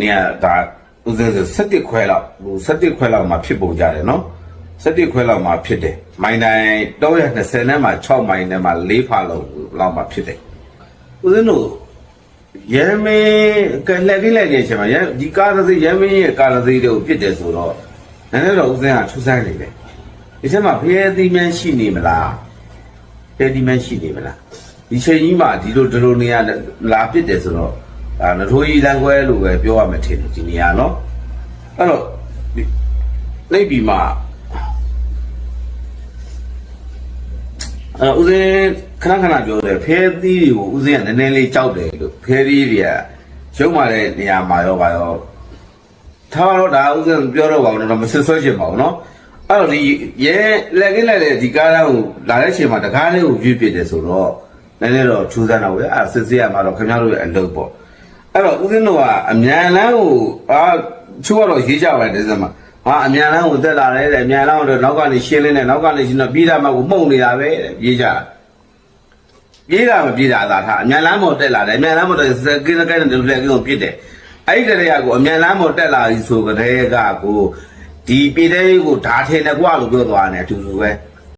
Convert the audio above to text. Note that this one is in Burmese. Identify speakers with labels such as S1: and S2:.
S1: နေရဒါဦးစင်းဆို17ခွဲလောက်ဟို17ခွဲလောက်မှာဖြစ်ပုံကြတယ်နော်17ခွဲလောက်မှာဖြစ်တယ်မိုင်တိုင်း320နဲ့မှာ6မိုင်နဲ့မှာ4ဖာလောက်လောက်မှာဖြစ်တယ်ဦးစင်းတို့ရဲမင်းကလက်ကြီးလက်ကြီးချင်မှာရဲဒီကားတစ်စီးရဲမင်းရဲ့ကားတစ်စီးတွေကိုပြစ်တယ်ဆိုတော့နည်းနည်းတော့ဦးစင်းကထူးဆန်းနေတယ်ဒီချက်မှာဖျဲသီးမှန်းရှိနေမလားဖျဲသီးမှန်းရှိနေမလားဒီချိန်ကြီးမှာဒီလိုဒီလိုနေရလာပြစ်တယ်ဆိုတော့ ဒါနထိုးကြီးလမ်းခွဲလို့ပဲပြောရမှာထင်တယ်ဒီနေရာနော်အဲ့တော့လိပ်ပြီးမှအဲဦးစင်းခဏခဏပြောတယ်ဖဲသီးတွေကိုဦးစင်းကနည်းနည်းလေးကြောက်တယ်လို့ဖဲသီးတွေကရုံးမာတဲ့နေရာမှာရောပါရောထားတော့ဒါဦးစင်းပြောတော့ပါဘူးတော့မဆွဆွချင်ပါဘူးနော်အဲ့တော့ဒီရဲလက်ကင်းလိုက်တဲ့ဒီကားလမ်းကိုလာတဲ့အချိန်မှာတကားလေးကိုရွေ့ပစ်တယ်ဆိုတော့နည်းနည်းတော့ထူးဆန်းတော့ပဲအဲ့စစ်စစ်ရမှာတော့ခင်ဗျားတို့ရဲ့အလုပ်ပေါ့ အဲ့တော့ဦးစင်းတို့ကအမြန်လန်းကိုအာချိုးကတော့ရေးကြပါတယ်ဒီစမှာဟာအမြန်လန်းကိုတက်လာတယ်တဲ့အမြန်လန်းကိုတော့နောက်ကနေရှင်းလင်းတယ်နောက်ကနေရှင်းတော့ပြီးတာမှကိုမှုန်နေတာပဲတဲ့ရေးကြတာပြေးတာမပြေးတာသာထားအမြန်လမ်းပေါ်တက်လာတယ်အမြန်လမ်းပေါ်တက်စကင်းစကင်းနဲ့ဒီလိုလက်ကင်းကိုပြစ်တယ်အဲ့ဒီတည်းကကိုအမြန်လမ်းပေါ်တက်လာပြီဆိုကြတဲ့ကကိုဒီပြည်သေးကိုဓာထင်တယ်ကွာလို့ပြောသွားတယ်အတူတူပဲ